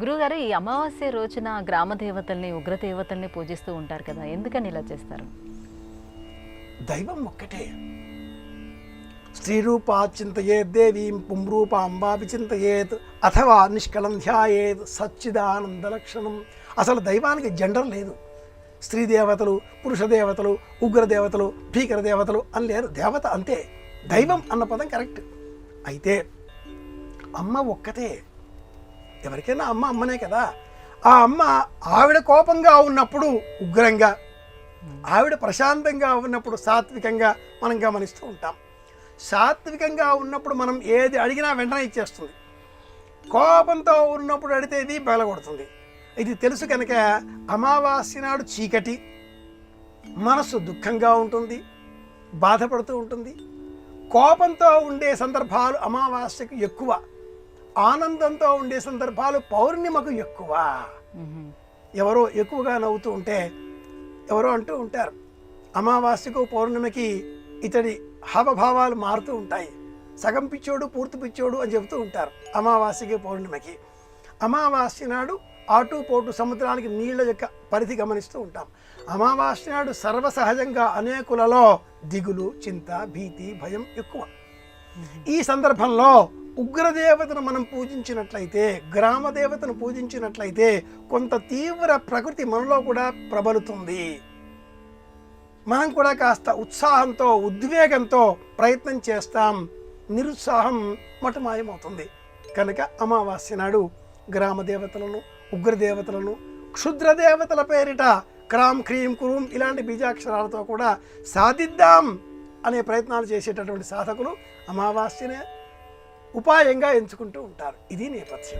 గురుగారు ఈ అమావాస్య రోజున గ్రామ దేవతల్ని ఉగ్ర దేవతల్ని పూజిస్తూ ఉంటారు కదా ఎందుకని ఇలా చేస్తారు? దైవం ఒక్కటే. స్త్రీరూపా చింతయేత్ దేవీం పుంరూప చింతయేత్ అథవా నిష్కలం ధ్యాయేత్ సచ్చిదానంద లక్షణం. అసలు దైవానికి జెండర్ లేదు. స్త్రీ దేవతలు పురుష దేవతలు ఉగ్ర దేవతలు భీకర దేవతలు అని లేరు. దేవత అంతే. దైవం అన్న పదం కరెక్ట్. అయితే అమ్మ ఒక్కతే. ఎవరికైనా అమ్మ అమ్మనే కదా. ఆ అమ్మ ఆవిడ కోపంగా ఉన్నప్పుడు ఉగ్రంగా ఆవిడ ప్రశాంతంగా ఉన్నప్పుడు సాత్వికంగా మనం గమనిస్తూ ఉంటాం. సాత్వికంగా ఉన్నప్పుడు మనం ఏది అడిగినా వెంటనే ఇచ్చేస్తుంది. కోపంతో ఉన్నప్పుడు అడితే ఇది బెలగొడుతుంది. ఇది తెలుసు కనుక అమావాస్య నాడు చీకటి మనసు దుఃఖంగా ఉంటుంది బాధపడుతూ ఉంటుంది. కోపంతో ఉండే సందర్భాలు అమావాస్యకు ఎక్కువ. ఆనందంతో ఉండే సందర్భాలు పౌర్ణిమకు ఎక్కువ. ఎవరో ఎక్కువగా నవ్వుతూ ఉంటే ఎవరో అంటూ ఉంటారు. అమావాస్యకు పౌర్ణమికి ఇతడి హావభావాలు మారుతూ ఉంటాయి. సగం పిచ్చోడు పూర్తి పిచ్చోడు అని చెబుతూ ఉంటారు అమావాస్యకి పౌర్ణమికి. అమావాస్య నాడు ఆటు పోటు సముద్రానికి నీళ్ళ యొక్క పరిధి గమనిస్తూ ఉంటాం. అమావాస్య నాడు సర్వసహజంగా అనేకులలో దిగులు చింత భీతి భయం ఎక్కువ. ఈ సందర్భంలో ఉగ్రదేవతను మనం పూజించినట్లయితే గ్రామ దేవతను పూజించినట్లయితే కొంత తీవ్ర ప్రకృతి మనలో కూడా ప్రబలుతుంది. మనం కూడా కాస్త ఉత్సాహంతో ఉద్వేగంతో ప్రయత్నం చేస్తాం. నిరుత్సాహం మటుమాయమవుతుంది. కనుక అమావాస్య నాడు గ్రామ దేవతలను ఉగ్రదేవతలను క్షుద్రదేవతల పేరిట క్రామ్ క్రీం క్రూమ్ ఇలాంటి బీజాక్షరాలతో కూడా సాధిద్దాం అనే ప్రయత్నాలు చేసేటటువంటి సాధకులు అమావాస్యనే ఉపాయంగా ఎంచుకుంటూ ఉంటారు. ఇది నేపథ్యం.